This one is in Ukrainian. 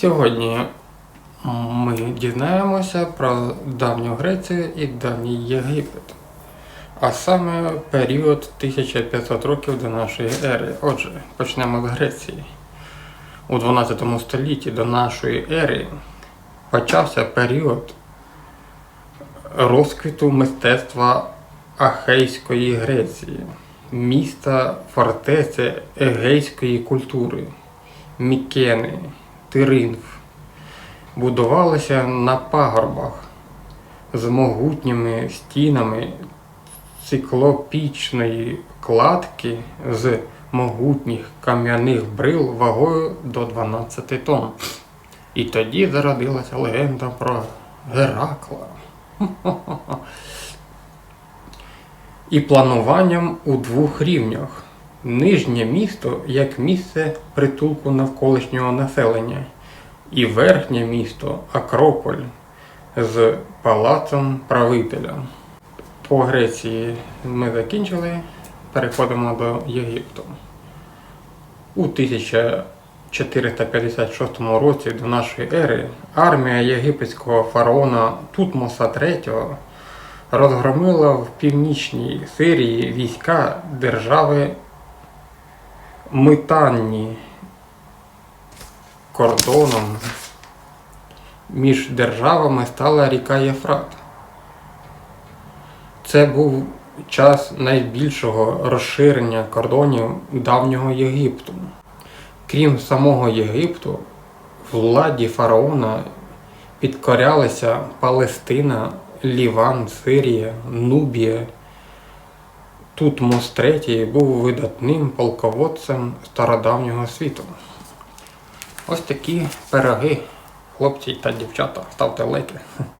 Сьогодні ми дізнаємося про давню Грецію і давній Єгипет, а саме період 1500 років до нашої ери. Отже, почнемо з Греції. У 12 столітті до нашої ери почався період розквіту мистецтва Ахейської Греції, міста фортеці егейської культури, Мікени, Тиринф, будувалися на пагорбах з могутніми стінами циклопічної кладки з могутніх кам'яних брил вагою до 12 тонн. І тоді зародилася легенда про Геракла. І плануванням у двох рівнях. Нижнє місто як місце притулку навколишнього населення, і верхнє місто Акрополь з палацом правителя. По Греції ми закінчили, переходимо до Єгипту. У 1456 році до нашої ери армія єгипетського фараона Тутмоса III розгромила в північній Сирії війська держави Митанні кордоном між державами стала ріка Єфрат. Це був час найбільшого розширення кордонів давнього Єгипту. Крім самого Єгипту, владі фараона підкорялися Палестина, Ліван, Сирія, Нубія. Тутмос III був видатним полководцем стародавнього світу. Ось такі пироги, хлопці та дівчата, ставте лайки.